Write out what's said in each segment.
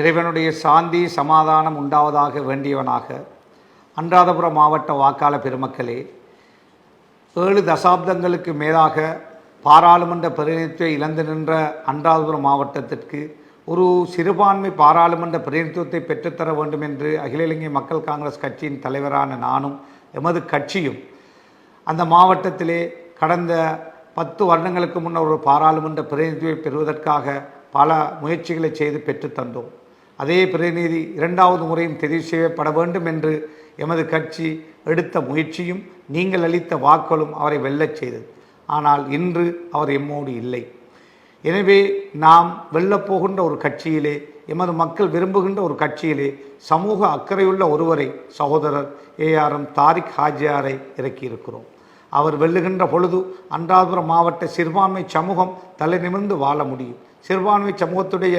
இறைவனுடைய சாந்தி சமாதானம் உண்டாவதாக வேண்டியவனாக அன்றாதபுரம் மாவட்ட வாக்காள பெருமக்களே ஏழு தசாப்தங்களுக்கு மேலாக பாராளுமன்ற பிரதிநிதித்துவத்தை இழந்து நின்ற அன்றாதபுரம் மாவட்டத்திற்கு ஒரு சிறுபான்மை பாராளுமன்ற பிரதிநிதித்துவத்தை பெற்றுத்தர வேண்டும் என்று அகில இலங்கை மக்கள் காங்கிரஸ் கட்சியின் தலைவரான நானும் எமது கட்சியும் அந்த மாவட்டத்திலே கடந்த பத்து வருடங்களுக்கு முன்னர் ஒரு பாராளுமன்ற பிரதிநிதித்துவை பெறுவதற்காக பல முயற்சிகளை செய்து பெற்றுத் தந்தோம். அதே பிரதிநிதி இரண்டாவது முறையும் தெரிவு செய்யப்பட வேண்டும் என்று எமது கட்சி எடுத்த முயற்சியும் நீங்கள் அளித்த வாக்களும் அவரை வெல்லச் செய்தது. ஆனால் இன்று அவர் எம்மோடு இல்லை. எனவே நாம் வெல்லப்போகின்ற ஒரு கட்சியிலே எமது மக்கள் விரும்புகின்ற ஒரு கட்சியிலே சமூக அக்கறையுள்ள ஒருவரை சகோதரர் ஏஆர்எம் தாரிக் ஹாஜியாரை இறக்கியிருக்கிறோம். அவர் வெல்லுகின்ற பொழுது அன்றாபுரம் மாவட்ட சிறுபான்மை சமூகம் தலை நிமிர்ந்து வாழ முடியும். சிறுபான்மை சமூகத்துடைய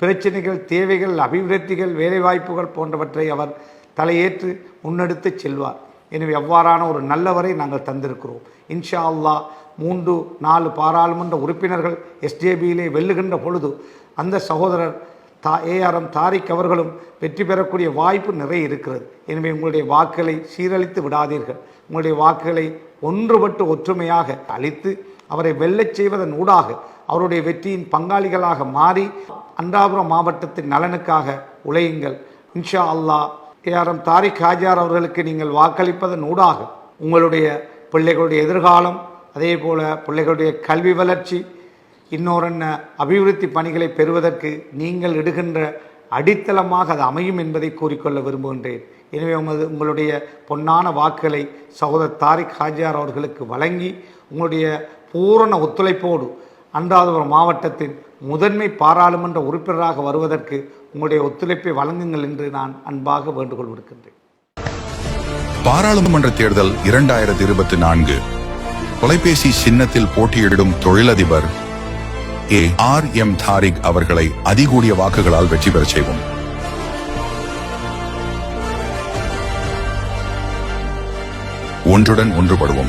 பிரச்சனைகள் தேவைகள் அபிவிருத்திகள் வேலைவாய்ப்புகள் போன்றவற்றை அவர் தலையேற்று முன்னெடுத்து செல்வார். எனவே எவ்வாறான ஒரு நல்லவரை நாங்கள் தந்திருக்கிறோம். இன்ஷா அல்லா மூன்று நாலு பாராளுமன்ற உறுப்பினர்கள் எஸ்ஜேபியிலே வெல்லுகின்ற பொழுது அந்த சகோதரர் தா ஏஆர்எம் தாரிக் அவர்களும் வெற்றி பெறக்கூடிய வாய்ப்பு நிறைய இருக்கிறது. எனவே உங்களுடைய வாக்குகளை சீரழித்து விடாதீர்கள். உங்களுடைய வாக்குகளை ஒன்றுபட்டு ஒற்றுமையாக அளித்து அவரை வெல்லச் செய்வதன் ஊடாக அவருடைய வெற்றியின் பங்காளிகளாக மாறி அன்றாபுரம் மாவட்டத்தின் நலனுக்காக உழையுங்கள். இன்ஷா அல்லாஹ் ஏஆர்எம் தாரிக் ஹாஜார் அவர்களுக்கு நீங்கள் வாக்களிப்பதன் ஊடாக உங்களுடைய பிள்ளைகளுடைய எதிர்காலம் அதே போல பிள்ளைகளுடைய கல்வி வளர்ச்சி இன்னொரு அபிவிருத்தி பணிகளை பெறுவதற்கு நீங்கள் இடுகின்ற அடித்தளமாக அது அமையும் என்பதை கூறிக்கொள்ள விரும்புகின்றேன். எனவே உமது உங்களுடைய பொன்னான வாக்குகளை சகோதரர் தாரிக் ஹாஜியார் அவர்களுக்கு வழங்கி உங்களுடைய பூரண ஒத்துழைப்போடு அன்றாதபுரம் மாவட்டத்தின் முதன்மை பாராளுமன்ற உறுப்பினராக வருவதற்கு உங்களுடைய ஒத்துழைப்பை வழங்குங்கள் என்று நான் அன்பாக வேண்டுகோள் விடுக்கின்றேன் பாராளுமன்ற தேர்தல் இரண்டாயிரத்தி இருபத்தி நான்கு. தொலைபேசி சின்னத்தில் போட்டியிடும் தொழிலதிபர் ஏ ஆர் எம் தாரிக் அவர்களை அதிகூடிய வாக்குகளால் வெற்றி பெறச் செய்வோம். ஒன்றுடன் ஒன்றுபடுவோம்.